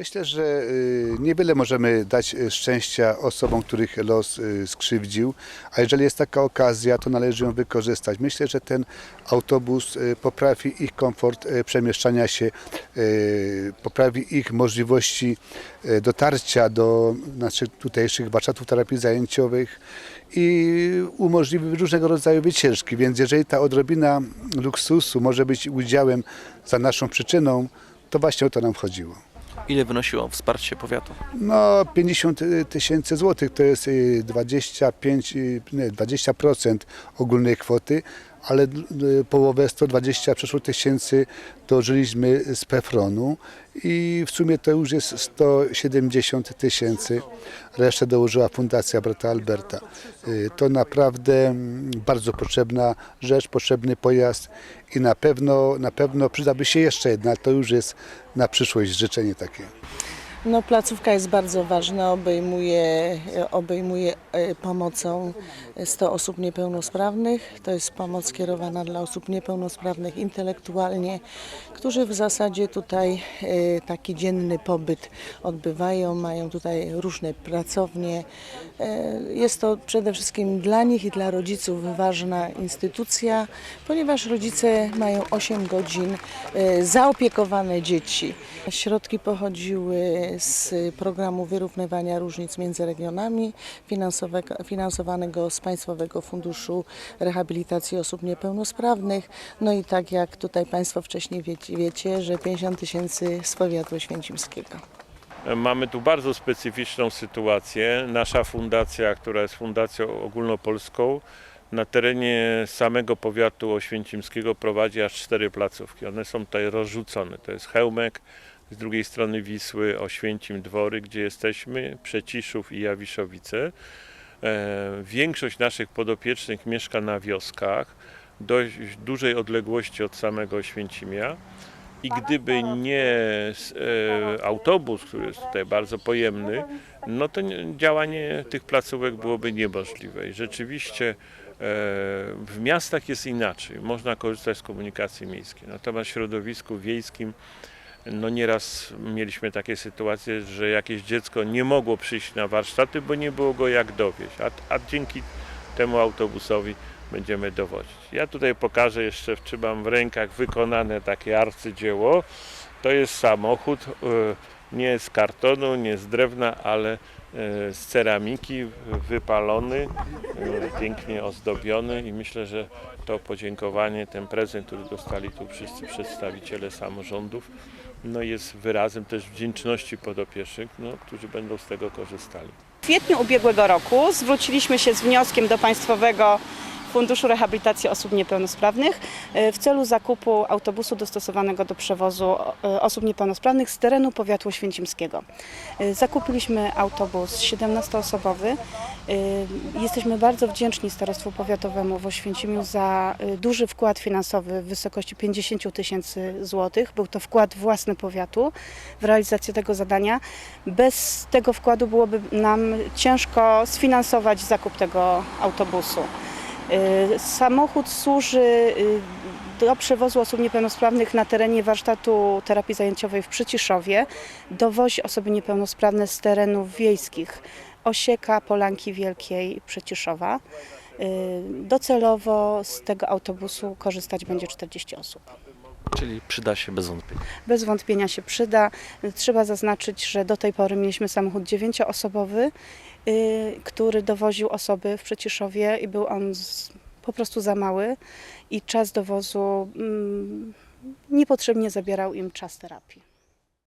Myślę, że y, niewiele możemy dać y, szczęścia osobom, których los y, skrzywdził, a jeżeli jest taka okazja, to należy ją wykorzystać. Myślę, że ten autobus poprawi ich komfort przemieszczania się, poprawi ich możliwości dotarcia do naszych tutejszych warsztatów terapii zajęciowych i umożliwi różnego rodzaju wycieczki, więc jeżeli ta odrobina luksusu może być udziałem za naszą przyczyną, to właśnie o to nam chodziło. Ile wynosiło wsparcie powiatu? No 50 tysięcy złotych to jest y, 25, y, nie, 20% ogólnej kwoty, ale y, połowę 120 przeszło tysięcy dożyliśmy z PFRON-u i w sumie to już jest 170 tysięcy. Resztę dołożyła Fundacja Brata Alberta. Y, To naprawdę mm, bardzo potrzebna rzecz, potrzebny pojazd i na pewno, na pewno przydałby się jeszcze jedna, to już jest na przyszłość życzenie takie. No, placówka jest bardzo ważna, obejmuje, obejmuje e, pomocą 100 osób niepełnosprawnych. To jest pomoc kierowana dla osób niepełnosprawnych intelektualnie, którzy w zasadzie tutaj e, taki dzienny pobyt odbywają, mają tutaj różne pracownie. E, Jest to przede wszystkim dla nich i dla rodziców ważna instytucja, ponieważ rodzice mają 8 godzin e, zaopiekowane dzieci. Środki pochodziły z programu wyrównywania różnic między regionami, finansowego- finansowanego z Państwowego Funduszu Rehabilitacji Osób Niepełnosprawnych. No i tak jak tutaj Państwo wcześniej wiecie, wiecie że 50 tysięcy z powiatu oświęcimskiego. Mamy tu bardzo specyficzną sytuację. Nasza fundacja, która jest fundacją ogólnopolską, na terenie samego powiatu oświęcimskiego prowadzi aż cztery placówki. One są tutaj rozrzucone. To jest Chełmek, z drugiej strony Wisły, Oświęcim, Dwory, gdzie jesteśmy, Przeciszów i Jawiszowice. E, Większość naszych podopiecznych mieszka na wioskach, dość dużej odległości od samego Oświęcimia. I gdyby nie e, autobus, który jest tutaj bardzo pojemny, no to nie, działanie tych placówek byłoby niemożliwe. I rzeczywiście e, w miastach jest inaczej. Można korzystać z komunikacji miejskiej. Natomiast w środowisku wiejskim no nieraz mieliśmy takie sytuacje, że jakieś dziecko nie mogło przyjść na warsztaty, bo nie było go jak dowieść. A, a dzięki temu autobusowi będziemy dowodzić. Ja tutaj pokażę jeszcze, trzymam w rękach wykonane takie arcydzieło. To jest samochód, e, nie z kartonu, nie z drewna, ale e, z ceramiki, wypalony, e, pięknie ozdobiony i myślę, że to podziękowanie, ten prezent, który dostali tu wszyscy przedstawiciele samorządów, no jest wyrazem też wdzięczności podopiecznych, no, którzy będą z tego korzystali. W kwietniu ubiegłego roku zwróciliśmy się z wnioskiem do Państwowego Funduszu Rehabilitacji Osób Niepełnosprawnych e, w celu zakupu autobusu dostosowanego do przewozu e, osób niepełnosprawnych z terenu powiatu oświęcimskiego. E, Zakupiliśmy autobus 17-osobowy. E, Jesteśmy bardzo wdzięczni Starostwu Powiatowemu w Oświęcimiu za duży wkład finansowy w wysokości 50 tysięcy złotych. Był to wkład własny powiatu w realizację tego zadania. Bez tego wkładu byłoby nam ciężko sfinansować zakup tego autobusu. Y, Samochód służy y, do przewozu osób niepełnosprawnych na terenie warsztatu terapii zajęciowej w Przyciszowie. Dowozi osoby niepełnosprawne z terenów wiejskich Osieka, Polanki Wielkiej, Przyciszowa. Y, Docelowo z tego autobusu korzystać będzie 40 osób. Czyli przyda się bez wątpienia. Bez wątpienia się przyda. Trzeba zaznaczyć, że do tej pory mieliśmy samochód dziewięcioosobowy, y, który dowoził osoby w Przyciszowie i był on z, po prostu za mały i czas dowozu mm, niepotrzebnie zabierał im czas terapii.